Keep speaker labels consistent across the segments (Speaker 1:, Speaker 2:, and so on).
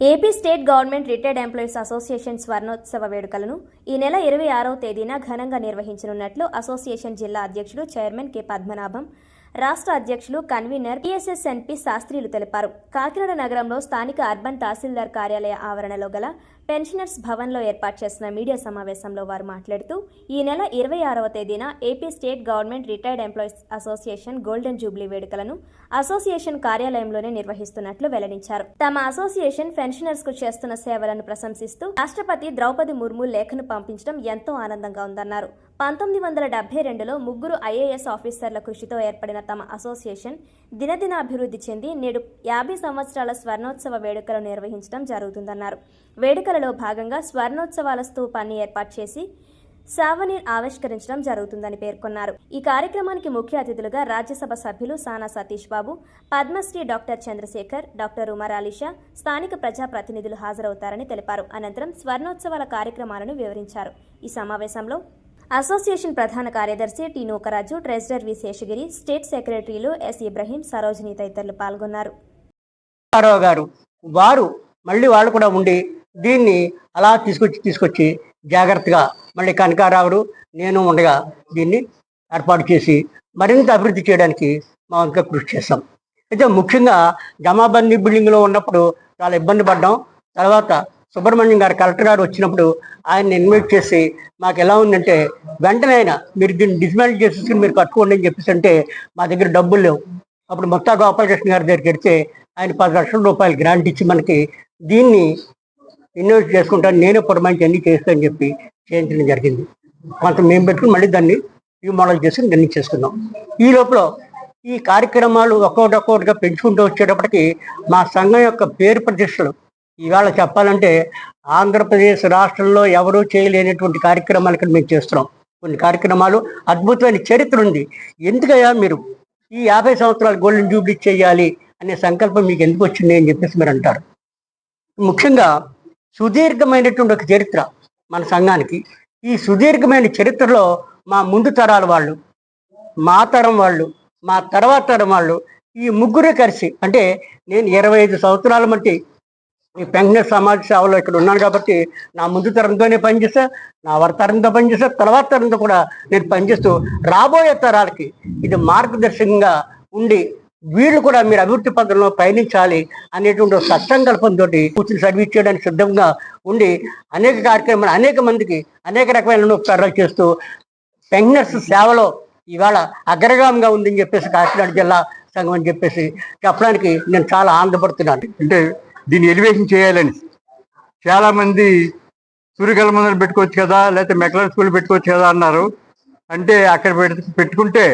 Speaker 1: AP state government retired employees association స్వర్ణోత్సవ వేడుకలను ఈ నెల ఇరవై ఆరవ తేదీన ఘనంగా నిర్వహించనున్నట్లు అసోసియేషన్ జిల్లా అధ్యక్షుడు చైర్మన్ కె పద్మనాభం రాష్ట్ర అధ్యక్షులు కన్వీనర్ పిఎస్ఎస్ఎన్పి శాస్త్రిలు తెలిపారు. కాకినాడ నగరంలో స్థానిక అర్బన్ తహసీల్దార్ కార్యాలయ ఆవరణలో గల పెన్షనర్స్ భవన్లో ఏర్పాటు చేసిన మీడియా సమావేశంలో వారు మాట్లాడుతూ ఈ నెల ఇరవై ఆరవ తేదీన AP state government retired employees association golden jubilee వేడుకలను అసోసియేషన్ కార్యాలయంలోనే నిర్వహిస్తున్నట్లు వెల్లడించారు. తమ అసోసియేషన్ పెన్షనర్స్కు చేస్తున్న సేవలను ప్రశంసిస్తూ రాష్ట్రపతి ద్రౌపది ముర్ము లేఖను పంపించడం ఎంతో ఆనందంగా ఉందన్నారు. పంతొమ్మిది వందల డెబ్బై రెండులో ముగ్గురు ఐఏఎస్ ఆఫీసర్ల కృషితో ఏర్పడిన తమ అసోసియేషన్ దినదినాభివృద్ధి చెంది నేడు యాభై సంవత్సరాల స్వర్ణోత్సవ వేడుకలు నిర్వహించడం జరుగుతుందన్నారు. వేడుకలలో భాగంగా స్వర్ణోత్సవాల స్తూపాన్ని ఏర్పాటు చేసి సావనీర్ ఆవిష్కరించడం జరుగుతుందని పేర్కొన్నారు. ఈ కార్యక్రమానికి ముఖ్య అతిథులుగా రాజ్యసభ సభ్యులు సానా సతీష్ బాబు పద్మశ్రీ డాక్టర్ చంద్రశేఖర్ డాక్టర్ ఉమర్ అలీషా స్థానిక ప్రజాప్రతినిధులు హాజరవుతారని తెలిపారు. అనంతరం స్వర్ణోత్సవాల కార్యక్రమాలను వివరించారు. ఈ సమావేశంలో అసోసియేషన్ ప్రధాన కార్యదర్శి T Nookaraju treasurer V Seshagiri state సెక్రటరీలు ఎస్ ఇబ్రహీం సరోజిని తదితరులు పాల్గొన్నారు.
Speaker 2: గారు వారు మళ్ళీ వాళ్ళు కూడా ఉండి దీన్ని అలా తీసుకొచ్చి తీసుకొచ్చి జాగ్రత్తగా మళ్ళీ కనకారావుడు నేను ఉండగా దీన్ని ఏర్పాటు చేసి మరింత అభివృద్ధి చేయడానికి మా ఇంకా కృషి చేస్తాం. అయితే ముఖ్యంగా జమాబందీ బిల్డింగ్లో ఉన్నప్పుడు చాలా ఇబ్బంది పడ్డాం. తర్వాత సుబ్రహ్మణ్యం గారు కలెక్టర్ గారు వచ్చినప్పుడు ఆయన్ని ఇన్వైట్ చేసి మాకు ఎలా ఉందంటే వెంటనే ఆయన మీరు దీన్ని డిస్మాంటిల్ చేసేసుకుని మీరు కట్టుకోండి అని చెప్పేసి అంటే మా దగ్గర డబ్బులు లేవు. అప్పుడు మొత్తా గోపాలకృష్ణ గారి దగ్గరికి వెడితే ఆయన పది లక్షల రూపాయలు గ్రాంట్ ఇచ్చి మనకి దీన్ని ఇన్వెస్ట్ చేసుకుంటాను నేనే పురమాయించి అన్ని చేస్తాను చెప్పి చేయించడం జరిగింది. కొంత మేము పెట్టుకుని మళ్ళీ దాన్ని రీమోడల్ చేసి దాన్ని చేసుకున్నాం ఈ లోపల ఈ కార్యక్రమాలు ఒక్కొక్కటి ఒక్కొక్కటిగా పెంచుకుంటూ వచ్చేటప్పటికి మా సంఘం యొక్క పేరు ప్రతిష్టలు ఇవాళ చెప్పాలంటే ఆంధ్రప్రదేశ్ రాష్ట్రంలో ఎవరూ చేయలేనటువంటి కార్యక్రమాలు ఇక్కడ మేము చేస్తున్నాం. కొన్ని కార్యక్రమాలు అద్భుతమైన చరిత్ర ఉంది. ఎందుకయ్యా మీరు ఈ యాభై సంవత్సరాలు గోల్డెన్ జూబ్లీ చేయాలి అనే సంకల్పం మీకు ఎందుకు వచ్చింది అని చెప్పేసి మీరు అంటారు. ముఖ్యంగా సుదీర్ఘమైనటువంటి ఒక చరిత్ర మన సంఘానికి. ఈ సుదీర్ఘమైన చరిత్రలో మా ముందు తరాల వాళ్ళు మా తరం వాళ్ళు మా తర్వాత తరం వాళ్ళు ఈ ముగ్గురే కలిసి అంటే నేను ఇరవై ఐదు సంవత్సరాల మట్టి ఈ పెన్షనర్ సమాజ సేవలో ఇక్కడ ఉన్నాను కాబట్టి నా ముందు తరంతోనే పనిచేస్తా నా వర తరంతో పనిచేస్తా తర్వాత తరంతో కూడా నేను పనిచేస్తూ రాబోయే తరాలకి ఇది మార్గదర్శకంగా ఉండి వీళ్ళు కూడా మీరు అభివృద్ధి పథంలో పయనించాలి అనేటువంటి సత్సంకల్పంతో కూర్చుని సర్వీస్ చేయడానికి సిద్ధంగా ఉండి అనేక కార్యక్రమాలు అనేక మందికి అనేక రకమైన ఉపకారాలు చేస్తూ పెన్షనర్స్ సేవలో ఇవాళ అగ్రగామంగా ఉందని చెప్పేసి కాకినాడ జిల్లా సంఘం అని చెప్పేసి చెప్పడానికి నేను చాలా ఆనందపడుతున్నాను.
Speaker 3: అంటే దీన్ని ఎలివేషన్ చేయాలని చాలామంది సూర్యకల సూర్యకళ మందులు పెట్టుకోవచ్చు కదా లేకపోతే మెకలర్ స్కూల్ పెట్టుకోవచ్చు కదా అన్నారు. అంటే అక్కడ పెట్టుకుంటే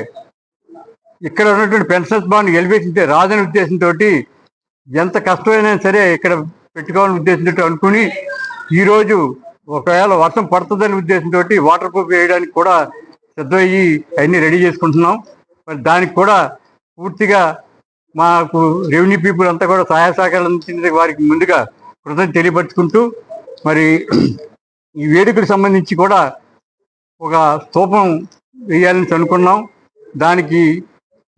Speaker 3: ఇక్కడ ఉన్నటువంటి పెన్షన్స్ బాండ్ ఎలివేషన్ రాదని ఉద్దేశంతో ఎంత కష్టమైనా సరే ఇక్కడ పెట్టుకోవాలని ఉద్దేశంతో అనుకుని ఈరోజు ఒకవేళ వర్షం పడుతుందనే ఉద్దేశంతో వాటర్ ప్రూఫ్ వేయడానికి కూడా సిద్ధమయ్యి అన్ని రెడీ చేసుకుంటున్నాం. మరి దానికి కూడా పూర్తిగా మాకు రెవెన్యూ పీపుల్ అంతా కూడా సహాయ సహకారాలు అందించిన వారికి ముందుగా కృతజ్ఞత తెలియపరుచుకుంటూ మరి ఈ వేడుకకు సంబంధించి కూడా ఒక స్తూపం వేయాలని అనుకున్నాం. దానికి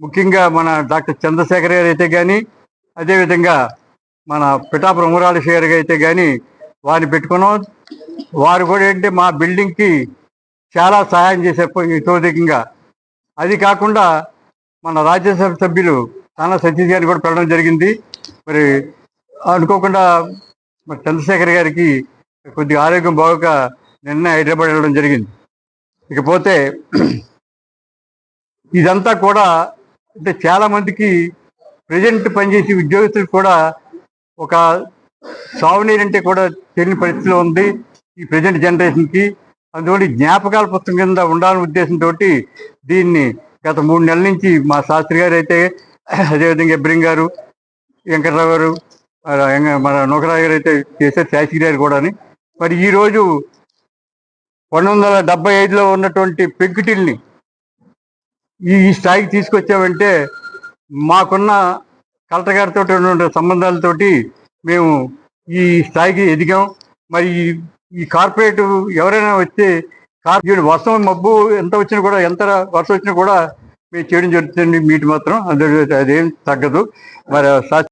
Speaker 3: ముఖ్యంగా మన డాక్టర్ చంద్రశేఖర్ గారు అయితే కానీ అదేవిధంగా మన పిఠాపురం ఉమరాల గారు అయితే కానీ వారిని పెట్టుకున్నాం. వారు కూడా ఏంటంటే మా బిల్డింగ్కి చాలా సహాయం చేసే ఇతోధికంగా అది కాకుండా మన రాజ్యసభ సభ్యులు చాలా సతీష్ గారిని కూడా పెట్టడం జరిగింది. మరి అనుకోకుండా మరి చంద్రశేఖర్ గారికి కొద్దిగా ఆరోగ్యం బాగోక నిన్న హైదరాబాద్ వెళ్ళడం జరిగింది. ఇకపోతే ఇదంతా కూడా అంటే చాలా మందికి ప్రజెంట్ పనిచేసే ఉద్యోగస్తులు కూడా ఒక సాగునీరు అంటే కూడా తెలియని పరిస్థితిలో ఉంది ఈ ప్రజెంట్ జనరేషన్కి అందువల్ల జ్ఞాపకాల పుస్తకం కింద ఉండాలనే ఉద్దేశంతో దీన్ని గత మూడు నెలల నుంచి మా శాస్త్రి గారు అయితే అదేవిధంగా ఇబ్రింగ్ గారు వెంకటరావు గారు మన ఎంగ- నూకరావు గారు అయితే చేశారు శాస్త్రి గారు కూడా మరి ఈ రోజు పంతొమ్మిది వందల డెబ్బై ఐదులో ఉన్నటువంటి పెంకుటిల్ని ఈ ఈ స్థాయికి తీసుకొచ్చామంటే మాకున్న కలెక్టర్ గారితో ఉన్న సంబంధాలతోటి మేము ఈ స్థాయికి ఎదిగాం. మరి ఈ- ఈ కార్పొరేట్ ఎవరైనా వచ్చి కార్ వర్షం మబ్బు ఎంత వచ్చినా కూడా ఎంత వర్షం వచ్చినా కూడా మేము చేయడం జరుగుతుంది మీటి మాత్రం అందులో అదేం తగ్గదు. మరి